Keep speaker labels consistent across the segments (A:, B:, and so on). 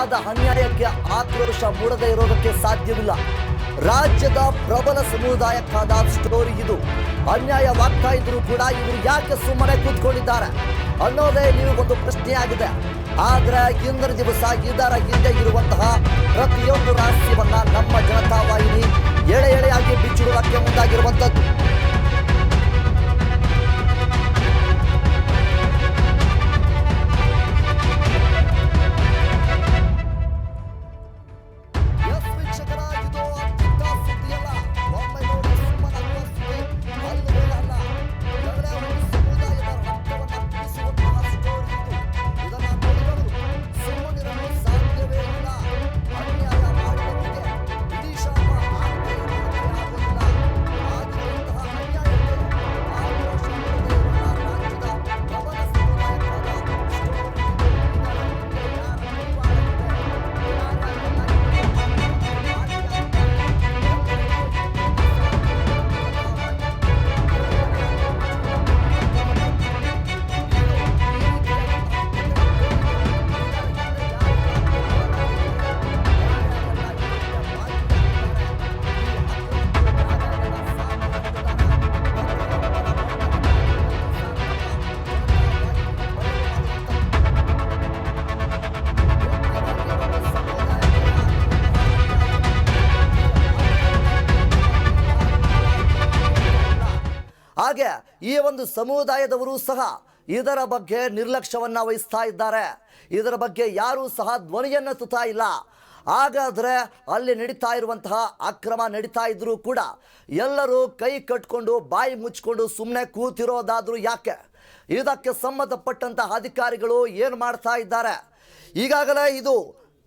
A: ಆದ ಅನ್ಯಾಯಕ್ಕೆ ಆಕ್ರೋಶ ಮೂಡದೇ ಇರೋದಕ್ಕೆ ಸಾಧ್ಯವಿಲ್ಲ. ರಾಜ್ಯದ ಪ್ರಬಲ ಸಮುದಾಯಕ್ಕಾದ ಸ್ಟೋರಿ ಇದು. ಅನ್ಯಾಯವಾಗ್ತಾ ಇದ್ರು ಕೂಡ ಇವರು ಯಾಕೆ ಸುಮ್ಮನೆ ಕೂತ್ಕೊಂಡಿದ್ದಾರೆ ಅನ್ನೋದೇ ನೀವು ಒಂದು ಪ್ರಶ್ನೆಯಾಗಿದೆ. ಆದ್ರೆ ಇಂದ್ರ ದಿವಸ ಇದರ ಹಿಂದೆ ಇರುವಂತಹ ಪ್ರತಿಯೊಂದು ರಹಸ್ಯವನ್ನ ನಮ್ಮ ಜನತಾ ವಾಹಿನಿ ಎಳೆ ಎಳೆಯಾಗಿ ಬಿಚ್ಚಿಡುವುದಕ್ಕೆ ಮುಂದಾಗಿರುವಂತದ್ದು ಈ ಒಂದು ಸಮುದಾಯದವರು ಸಹ ಇದರ ಬಗ್ಗೆ ನಿರ್ಲಕ್ಷ್ಯವನ್ನು ವಹಿಸ್ತಾ ಇದ್ದಾರೆ. ಇದರ ಬಗ್ಗೆ ಯಾರೂ ಸಹ ಧ್ವನಿಯನ್ನು ತುತಾ ಇಲ್ಲ. ಹಾಗಾದರೆ ಅಲ್ಲಿ ನಡೀತಾ ಇರುವಂತಹ ಅಕ್ರಮ ನಡೀತಾ ಇದ್ದರೂ ಕೂಡ ಎಲ್ಲರೂ ಕೈ ಕಟ್ಕೊಂಡು, ಬಾಯಿ ಮುಚ್ಕೊಂಡು ಸುಮ್ಮನೆ ಕೂತಿರೋದಾದರೂ ಯಾಕೆ? ಇದಕ್ಕೆ ಸಂಬಂಧಪಟ್ಟಂತಹ ಅಧಿಕಾರಿಗಳು ಏನು ಮಾಡ್ತಾ ಇದ್ದಾರೆ? ಈಗಾಗಲೇ ಇದು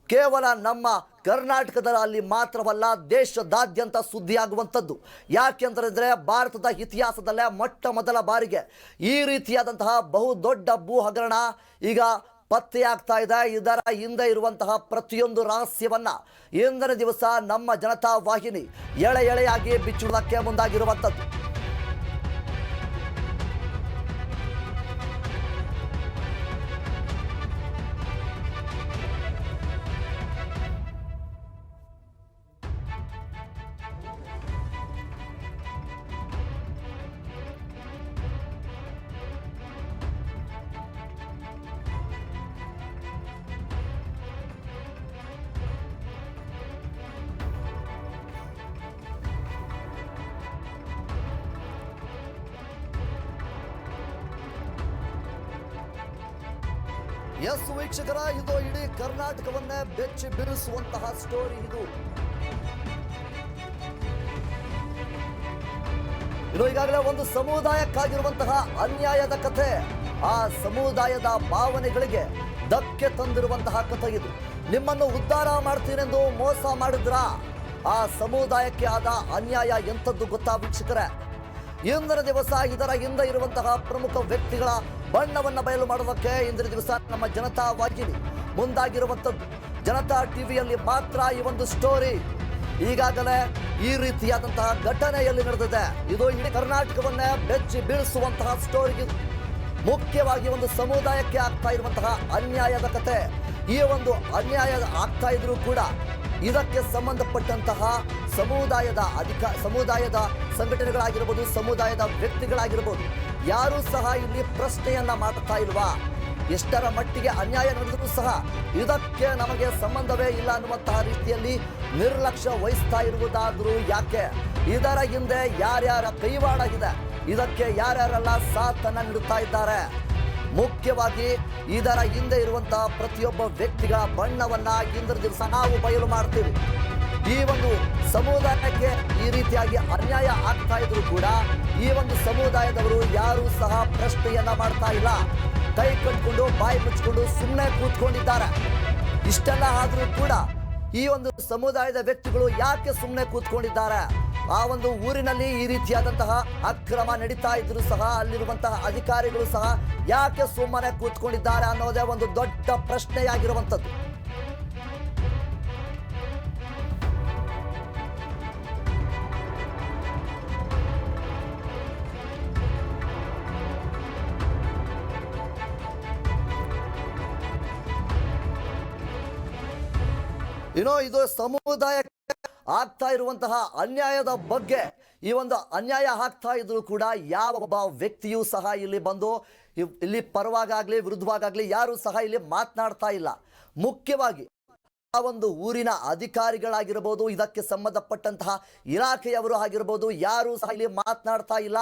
A: ಕೇವಲ ನಮ್ಮ ಕರ್ನಾಟಕದಲ್ಲಿ ಮಾತ್ರವಲ್ಲ ದೇಶದಾದ್ಯಂತ ಸುದ್ದಿಯಾಗುವಂಥದ್ದು. ಯಾಕೆಂದರೆ ಭಾರತದ ಇತಿಹಾಸದಲ್ಲೇ ಮೊಟ್ಟ ಮೊದಲ ಬಾರಿಗೆ ಈ ರೀತಿಯಾದಂತಹ ಬಹುದೊಡ್ಡ ಭೂ ಹಗರಣ ಈಗ ಪತ್ತೆಯಾಗ್ತಾ ಇದೆ. ಇದರ ಹಿಂದೆ ಇರುವಂತಹ ಪ್ರತಿಯೊಂದು ರಹಸ್ಯವನ್ನು ಇಂದಿನ ದಿವಸ ನಮ್ಮ ಜನತಾ ವಾಹಿನಿ ಎಳೆ ಎಳೆಯಾಗಿ ಬಿಚ್ಚುವುದಕ್ಕೆ ಮುಂದಾಗಿರುವಂಥದ್ದು. ಎಸ್ ವೀಕ್ಷಕರ, ಇದು ಇಡೀ ಕರ್ನಾಟಕವನ್ನೇ ಬೆಚ್ಚಿ ಬೀಳಿಸುವಂತಹ ಸ್ಟೋರಿ ಇದು. ಇದು ಈಗಾಗಲೇ ಒಂದು ಸಮುದಾಯಕ್ಕಾಗಿರುವಂತಹ ಅನ್ಯಾಯದ ಕಥೆ. ಆ ಸಮುದಾಯದ ಭಾವನೆಗಳಿಗೆ ಧಕ್ಕೆ ತಂದಿರುವಂತಹ ಕಥೆ ಇದು. ನಿಮ್ಮನ್ನು ಉದ್ಧಾರ ಮಾಡ್ತೀನೆಂದು ಮೋಸ ಮಾಡಿದ್ರ? ಆ ಸಮುದಾಯಕ್ಕೆ ಆದ ಅನ್ಯಾಯ ಎಂಥದ್ದು ಗೊತ್ತಾ ವೀಕ್ಷಕರೇ? ಇಂದಿನ ದಿವಸ ಇದರ ಹಿಂದೆ ಇರುವಂತಹ ಪ್ರಮುಖ ವ್ಯಕ್ತಿಗಳ ಬಣ್ಣವನ್ನು ಬಯಲು ಮಾಡೋದಕ್ಕೆ ಇಂದಿನ ದಿವಸ ನಮ್ಮ ಜನತಾ ವಾಹಿನಿ ಮುಂದಾಗಿರುವಂಥದ್ದು. ಜನತಾ ಟಿವಿಯಲ್ಲಿ ಮಾತ್ರ ಈ ಒಂದು ಸ್ಟೋರಿ. ಈಗಾಗಲೇ ಈ ರೀತಿಯಾದಂತಹ ಘಟನೆಯಲ್ಲಿ ನಡೆದಿದೆ. ಇದು ಇಡೀ ಕರ್ನಾಟಕವನ್ನೇ ಬೆಚ್ಚಿ ಬೀಳಿಸುವಂತಹ ಸ್ಟೋರಿ ಮುಖ್ಯವಾಗಿ ಒಂದು ಸಮುದಾಯಕ್ಕೆ ಆಗ್ತಾ ಇರುವಂತಹ ಅನ್ಯಾಯದ ಕತೆ. ಈ ಒಂದು ಅನ್ಯಾಯ ಆಗ್ತಾ ಇದ್ರೂ ಕೂಡ ಇದಕ್ಕೆ ಸಂಬಂಧಪಟ್ಟಂತಹ ಸಮುದಾಯದ ಅಧಿಕ, ಸಮುದಾಯದ ಸಂಘಟನೆಗಳಾಗಿರ್ಬೋದು, ಸಮುದಾಯದ ವ್ಯಕ್ತಿಗಳಾಗಿರ್ಬೋದು, ಯಾರೂ ಸಹ ಇಲ್ಲಿ ಪ್ರಶ್ನೆಯನ್ನ ಮಾಡ್ತಾ ಇಲ್ವಾ? ಎಷ್ಟರ ಮಟ್ಟಿಗೆ ಅನ್ಯಾಯ ನಡೆದರೂ ಸಹ ಇದಕ್ಕೆ ನಮಗೆ ಸಂಬಂಧವೇ ಇಲ್ಲ ಅನ್ನುವಂತಹ ರೀತಿಯಲ್ಲಿ ನಿರ್ಲಕ್ಷ್ಯ ವಹಿಸ್ತಾ ಇರುವುದಾದರೂ ಯಾಕೆ? ಇದರ ಹಿಂದೆ ಯಾರ್ಯಾರ ಕೈವಾಡ ಇದೆ? ಇದಕ್ಕೆ ಯಾರ್ಯಾರೆಲ್ಲ ಸಾಥನ್ನ ನೀಡುತ್ತಾ ಇದ್ದಾರೆ? ಮುಖ್ಯವಾಗಿ ಇದರ ಹಿಂದೆ ಇರುವಂತಹ ಪ್ರತಿಯೊಬ್ಬ ವ್ಯಕ್ತಿಗಳ ಬಣ್ಣವನ್ನ ಇಂದ್ರ ದಿವಸ ನಾವು ಬಯಲು ಮಾಡ್ತೀವಿ. ಈ ಒಂದು ಸಮುದಾಯಕ್ಕೆ ಈ ರೀತಿಯಾಗಿ ಅನ್ಯಾಯ ಆಗ್ತಾ ಇದ್ರು ಕೂಡ ಈ ಒಂದು ಸಮುದಾಯದವರು ಯಾರೂ ಸಹ ಪ್ರಶ್ನೆಯನ್ನ ಮಾಡ್ತಾ ಇಲ್ಲ. ಕೈ ಕಟ್ಕೊಂಡು, ಬಾಯಿ ಮುಚ್ಕೊಂಡು ಸುಮ್ಮನೆ ಕೂತ್ಕೊಂಡಿದ್ದಾರೆ. ಇಷ್ಟೆಲ್ಲ ಆದರೂ ಕೂಡ ಈ ಒಂದು ಸಮುದಾಯದ ವ್ಯಕ್ತಿಗಳು ಯಾಕೆ ಸುಮ್ಮನೆ ಕೂತ್ಕೊಂಡಿದ್ದಾರೆ? ಆ ಒಂದು ಊರಿನಲ್ಲಿ ಈ ರೀತಿಯಾದಂತಹ ಅಕ್ರಮ ನಡೀತಾ ಇದ್ರು ಸಹ, ಅಲ್ಲಿರುವಂತಹ ಅಧಿಕಾರಿಗಳು ಸಹ ಯಾಕೆ ಸುಮ್ಮನೆ ಕೂತ್ಕೊಂಡಿದ್ದಾರೆ ಅನ್ನೋದೇ ಒಂದು ದೊಡ್ಡ ಪ್ರಶ್ನೆಯಾಗಿರುವಂಥದ್ದು. ಏನೋ ಇದು ಸಮುದಾಯ ಆಗ್ತಾ ಇರುವಂತಹ ಅನ್ಯಾಯದ ಬಗ್ಗೆ ಈ ಒಂದು ಅನ್ಯಾಯ ಆಗ್ತಾ ಇದ್ರು ಕೂಡ ಯಾವ ಒಬ್ಬ ವ್ಯಕ್ತಿಯೂ ಸಹ ಇಲ್ಲಿ ಬಂದು ಇಲ್ಲಿ ಪರವಾಗಾಗ್ಲಿ, ವಿರುದ್ಧವಾಗಾಗ್ಲಿ ಯಾರು ಸಹ ಇಲ್ಲಿ ಮಾತನಾಡ್ತಾ ಇಲ್ಲ. ಮುಖ್ಯವಾಗಿ ಆ ಒಂದು ಊರಿನ ಅಧಿಕಾರಿಗಳಾಗಿರ್ಬೋದು, ಇದಕ್ಕೆ ಸಂಬಂಧಪಟ್ಟಂತಹ ಇಲಾಖೆಯವರು ಆಗಿರ್ಬೋದು ಯಾರು ಸಹ ಇಲ್ಲಿ ಮಾತನಾಡ್ತಾ ಇಲ್ಲ.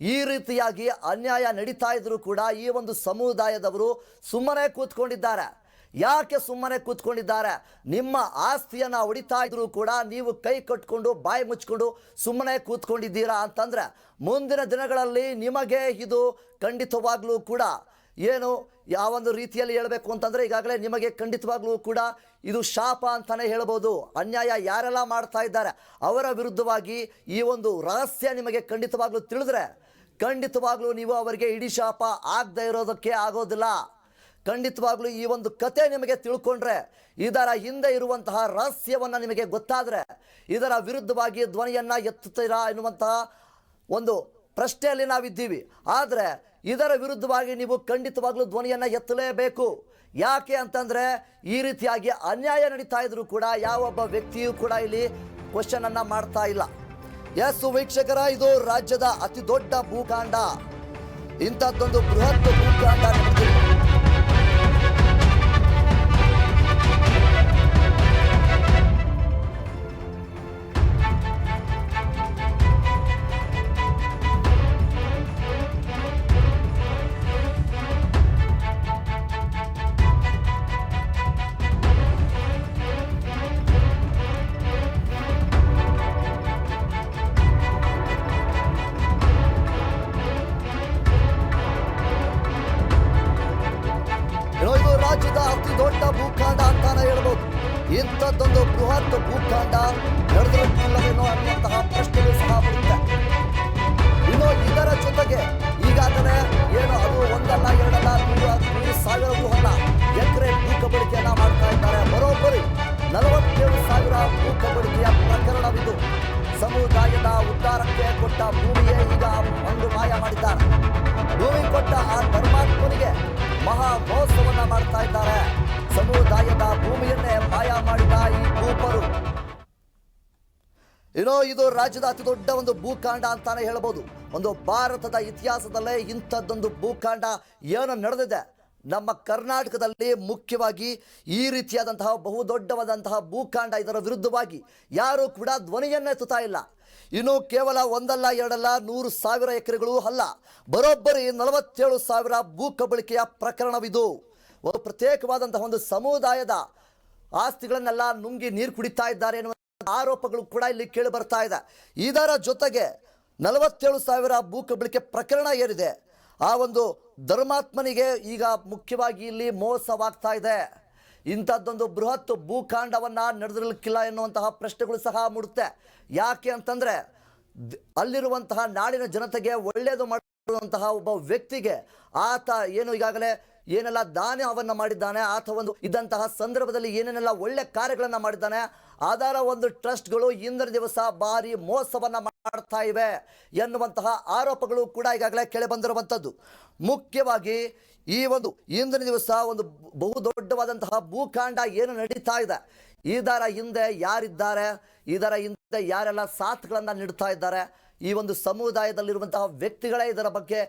A: ಈ ರೀತಿಯಾಗಿ ಅನ್ಯಾಯ ನಡೀತಾ ಇದ್ರೂ ಕೂಡ ಈ ಒಂದು ಸಮುದಾಯದವರು ಸುಮ್ಮನೆ ಕೂತ್ಕೊಂಡಿದ್ದಾರೆ. ಯಾಕೆ ಸುಮ್ಮನೆ ಕೂತ್ಕೊಂಡಿದ್ದಾರೆ? ನಿಮ್ಮ ಆಸ್ತಿಯನ್ನು ಹೊಡಿತಾ ಇದ್ರು ಕೂಡ ನೀವು ಕೈ ಕಟ್ಕೊಂಡು, ಬಾಯಿ ಮುಚ್ಕೊಂಡು ಸುಮ್ಮನೆ ಕೂತ್ಕೊಂಡಿದ್ದೀರಾ ಅಂತಂದರೆ ಮುಂದಿನ ದಿನಗಳಲ್ಲಿ ನಿಮಗೆ ಇದು ಖಂಡಿತವಾಗಲೂ ಕೂಡ ಏನು ಯಾವ ಒಂದು ರೀತಿಯಲ್ಲಿ ಹೇಳಬೇಕು ಅಂತಂದರೆ ಈಗಾಗಲೇ ನಿಮಗೆ ಖಂಡಿತವಾಗ್ಲೂ ಕೂಡ ಇದು ಶಾಪ ಅಂತಲೇ ಹೇಳ್ಬೋದು. ಅನ್ಯಾಯ ಯಾರೆಲ್ಲ ಮಾಡ್ತಾ ಇದ್ದಾರೆ, ಅವರ ವಿರುದ್ಧವಾಗಿ ಈ ಒಂದು ರಹಸ್ಯ ನಿಮಗೆ ಖಂಡಿತವಾಗ್ಲೂ ತಿಳಿದ್ರೆ ಖಂಡಿತವಾಗ್ಲೂ ನೀವು ಅವರಿಗೆ ಇಡೀ ಶಾಪ ಆಗದೆ ಇರೋದಕ್ಕೆ ಆಗೋದಿಲ್ಲ. ಖಂಡಿತವಾಗ್ಲೂ ಈ ಒಂದು ಕತೆ ನಿಮಗೆ ತಿಳ್ಕೊಂಡ್ರೆ, ಇದರ ಹಿಂದೆ ಇರುವಂತಹ ರಹಸ್ಯವನ್ನು ನಿಮಗೆ ಗೊತ್ತಾದರೆ, ಇದರ ವಿರುದ್ಧವಾಗಿ ಧ್ವನಿಯನ್ನು ಎತ್ತುತ್ತೀರಾ ಎನ್ನುವಂತಹ ಒಂದು ಪ್ರಶ್ನೆಯಲ್ಲಿ ನಾವಿದ್ದೀವಿ. ಆದರೆ, ಇದರ ವಿರುದ್ಧವಾಗಿ ನೀವು ಖಂಡಿತವಾಗ್ಲೂ ಧ್ವನಿಯನ್ನು ಎತ್ತಲೇಬೇಕು. ಯಾಕೆ ಅಂತಂದರೆ, ಈ ರೀತಿಯಾಗಿ ಅನ್ಯಾಯ ನಡೀತಾ ಇದ್ರೂ ಕೂಡ ಯಾವೊಬ್ಬ ವ್ಯಕ್ತಿಯೂ ಕೂಡ ಇಲ್ಲಿ ಕ್ವಶನನ್ನು ಮಾಡ್ತಾ ಇಲ್ಲ. ಎಸ್, ವೀಕ್ಷಕರ, ಇದು ರಾಜ್ಯದ ಅತಿ ದೊಡ್ಡ ಭೂಕಾಂಡ ಇಂಥದ್ದೊಂದು ಬೃಹತ್ ಭೂಕಾಂಡ ಅಂತಾನೆ ಹೇಳ್ಬೋದು. ಇಂಥದ್ದೊಂದು ಬೃಹತ್ ಭೂಖಂಡ ನಡೆದಿರುತ್ತಿಲ್ಲವೇನೋ ಅನ್ನುವಂತಹ ಪ್ರಶ್ನೆಗಳು ಸಹ ಬರುತ್ತೆ. ಇನ್ನು ಇದರ ಜೊತೆಗೆ ಈಗಾಗಲೇ ಏನು ಅದು ಒಂದಲ್ಲ, ಎರಡಲ್ಲ, ಮೂರು ಸಾವಿರ ಅಲ್ಲ ಎಕರೆ ಭೂ ಕಬಳಿಕೆಯನ್ನ ಮಾಡ್ತಾ ಇದ್ದಾರೆ. ಬರೋಬ್ಬರಿ ನಲವತ್ತೇಳು ಸಾವಿರ ಭೂ ಕಬಳಿಕೆಯ ಪ್ರಕರಣವಿದು. ಸಮುದಾಯದ ಉದ್ಧಾರಕ್ಕೆ ಕೊಟ್ಟ ಭೂಮಿಯೇ ಈಗ ಒಂದು ಮಾಯ ಮಾಡಿದ್ದಾರೆ. ಭೂಮಿ ಕೊಟ್ಟ ಆ ಧರ್ಮಾತ್ಮನಿಗೆ ಮಹಾ ಮಹೋತ್ಸವನ್ನ ಮಾಡ್ತಾ ಇದ್ದಾರೆ. ಸಮುದಾಯದ ಭೂಮಿಯನ್ನೇ ಮಾಯ ಮಾಡಿದ ಈ ಭೂಪರು. ಏನೋ ಇದು ರಾಜ್ಯದ ಅತಿ ದೊಡ್ಡ ಒಂದು ಭೂಕಾಂಡ ಅಂತಾನೆ ಹೇಳಬಹುದು ಒಂದು ಭಾರತದ ಇತಿಹಾಸದಲ್ಲೇ ಇಂಥದ್ದೊಂದು ಭೂಕಾಂಡ ಏನು ನಡೆದಿದೆ. ನಮ್ಮ ಕರ್ನಾಟಕದಲ್ಲಿ ಮುಖ್ಯವಾಗಿ ಈ ರೀತಿಯಾದಂತಹ ಬಹುದೊಡ್ಡವಾದಂತಹ ಭೂಕಾಂಡ ಇದರ ವಿರುದ್ಧವಾಗಿ ಯಾರು ಕೂಡ ಧ್ವನಿಯನ್ನೆತ್ತುತ್ತಾ ಇಲ್ಲ. ಇನ್ನು ಕೇವಲ ಒಂದಲ್ಲ, ಎರಡಲ್ಲ, ನೂರು ಸಾವಿರ ಎಕರೆಗಳು ಅಲ್ಲ. ಬರೋಬ್ಬರಿ ನಲವತ್ತೇಳು ಸಾವಿರ ಭೂ ಕಬಳಿಕೆಯ ಪ್ರಕರಣವಿದು. ಒಂದು ಪ್ರತ್ಯೇಕವಾದಂತಹ ಒಂದು ಸಮುದಾಯದ ಆಸ್ತಿಗಳನ್ನೆಲ್ಲ ನುಂಗಿ ನೀರು ಕುಡಿತಾ ಇದ್ದಾರೆ ಎನ್ನುವ ಆರೋಪಗಳು ಕೂಡ ಇಲ್ಲಿ ಕೇಳಿ ಬರ್ತಾ ಇದೆ. ಇದರ ಜೊತೆಗೆ ನಲವತ್ತೇಳು ಸಾವಿರ ಭೂ ಕಬಳಿಕೆ ಪ್ರಕರಣ ಏನಿದೆ ಆ ಒಂದು ಧರ್ಮಾತ್ಮನಿಗೆ ಈಗ ಮುಖ್ಯವಾಗಿ ಇಲ್ಲಿ ಮೋಸವಾಗ್ತಾ ಇದೆ. ಇಂಥದ್ದೊಂದು ಬೃಹತ್ ಭೂಕಾಂಡವನ್ನ ನಡೆದಿರಲಿಕ್ಕಿಲ್ಲ ಎನ್ನುವಂತಹ ಪ್ರಶ್ನೆಗಳು ಸಹ ಮೂಡುತ್ತೆ. ಯಾಕೆ ಅಂತಂದ್ರೆ ಅಲ್ಲಿರುವಂತಹ ನಾಡಿನ ಜನತೆಗೆ ಒಳ್ಳೆಯದು ಮಾಡುವಂತಹ ಒಬ್ಬ ವ್ಯಕ್ತಿಗೆ ಆತ ಏನು ಈಗಾಗಲೇ ಏನೆಲ್ಲ ದಾನವನ್ನು ಮಾಡಿದ್ದಾನೆ, ಆತ ಒಂದು ಇದ್ದಂತಹ ಸಂದರ್ಭದಲ್ಲಿ ಏನೇನೆಲ್ಲ ಒಳ್ಳೆ ಕಾರ್ಯಗಳನ್ನು ಮಾಡಿದ್ದಾನೆ ಅದರ ಒಂದು ಟ್ರಸ್ಟ್ಗಳು ಇಂದಿನ ದಿವಸ ಭಾರಿ ಮೋಸವನ್ನ ಮಾಡ್ತಾ ಇವೆ ಎನ್ನುವಂತಹ ಆರೋಪಗಳು ಕೂಡ ಈಗಾಗಲೇ ಕೆಳ ಬಂದಿರುವಂಥದ್ದು. ಮುಖ್ಯವಾಗಿ ಈ ಒಂದು ಇಂದಿನ ದಿವಸ ಒಂದು ಬಹು ದೊಡ್ಡವಾದಂತಹ ಭೂಕಾಂಡ ಏನು ನಡೀತಾ ಇದೆ ಇದರ ಹಿಂದೆ ಯಾರಿದ್ದಾರೆ ಇದರ ಹಿಂದೆ ಯಾರೆಲ್ಲ ಸಾಥ್ಗಳನ್ನು ನೀಡ್ತಾ ಇದ್ದಾರೆ ಈ ಒಂದು ಸಮುದಾಯದಲ್ಲಿರುವಂತಹ ವ್ಯಕ್ತಿಗಳೇ ಇದರ ಬಗ್ಗೆ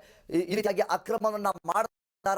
A: ಈ ರೀತಿಯಾಗಿ ಅಕ್ರಮವನ್ನು ಮಾಡ್ತಾ